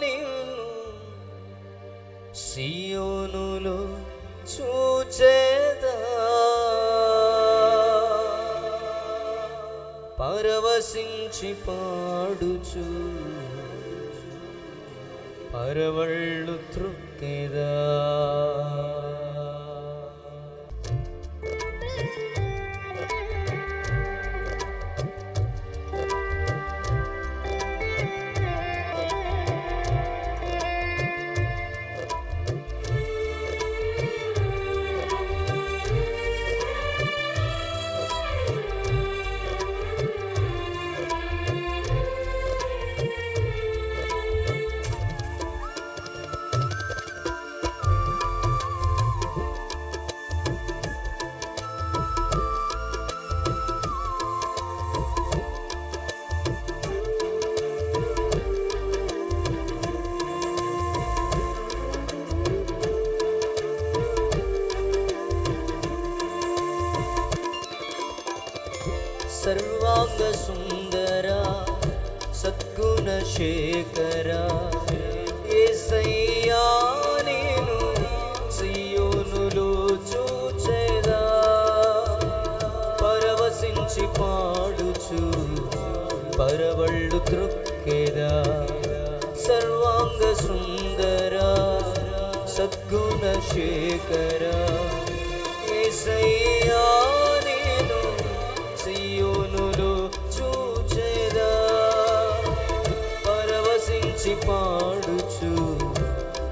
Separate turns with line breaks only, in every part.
నిన్ను సియోనులో చూచేదా. పరవశించి పాడుచు పరవళ్ళు త్రుక్కెదా. సర్వాంగ సుందర సద్గుణ శేఖర ఏసయ్యా నేను సియోనులో చూచెదా పరవశించి పాడుచు పరవళ్ళు త్రొక్కెదా సర్వాంగ సుందర సద్గుణ శేఖర ఏ సై పరవశించి పాడుచు.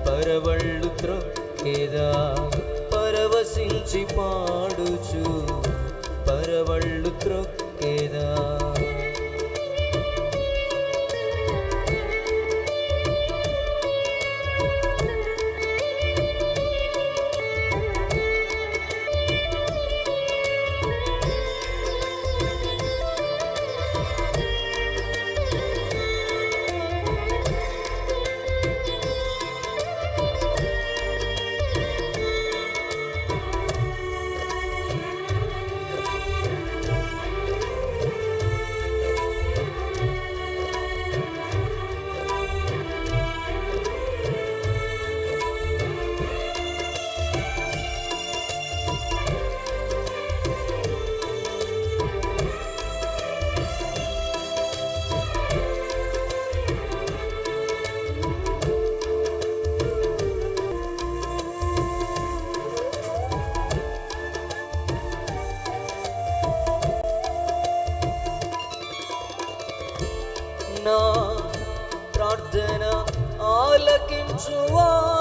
పరవళ్ళు త్రొక్కేదా? పరవశించి పాడుచు. పరవళ్ళు త్రొక్కేదా? 叮嘱我。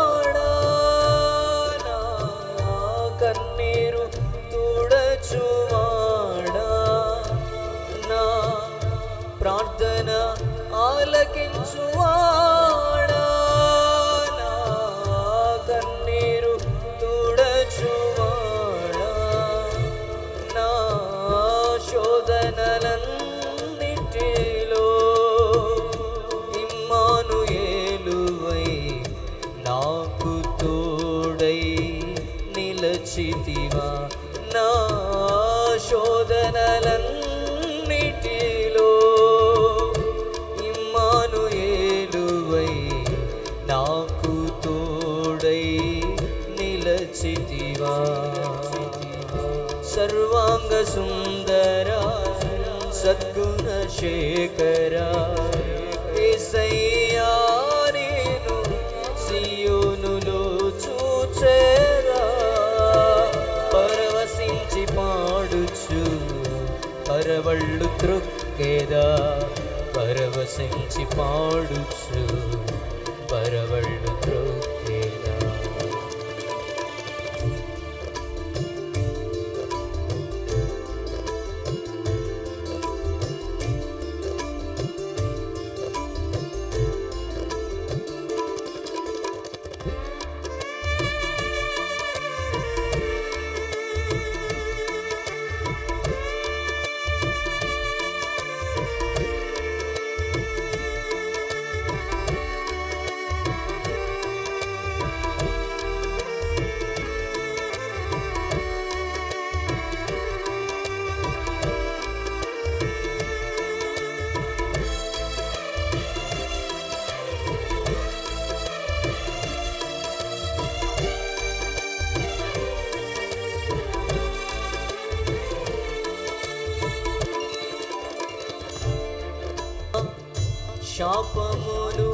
సర్వాంగ సుందర సద్గుణ శేఖర. ఏసయ్యా సియోనులో చూచేరా. పరవశించి పాడుచు పరవళ్ళు త్రుక్కేదా. పరవశించి పాడుచు పరవళ్ళు স্বপমরু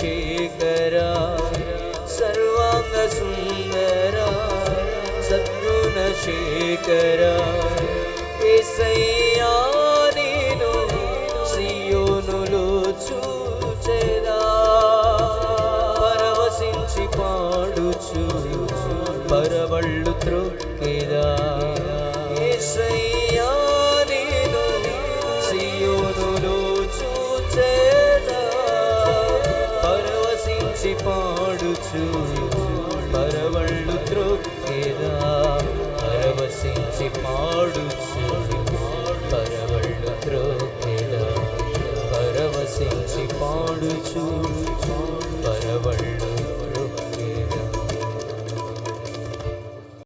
చంద్రశేఖరా सर्वाङ्गसुन्दरा सद्गुणशेखरा एषय्या नेनु सियोनुलो చూచెదా పరవశించి పాడుచు పరవళ్ళు త్రోడు పరవళ్ళు. త్రోకెల పరవశించి పాడుచు.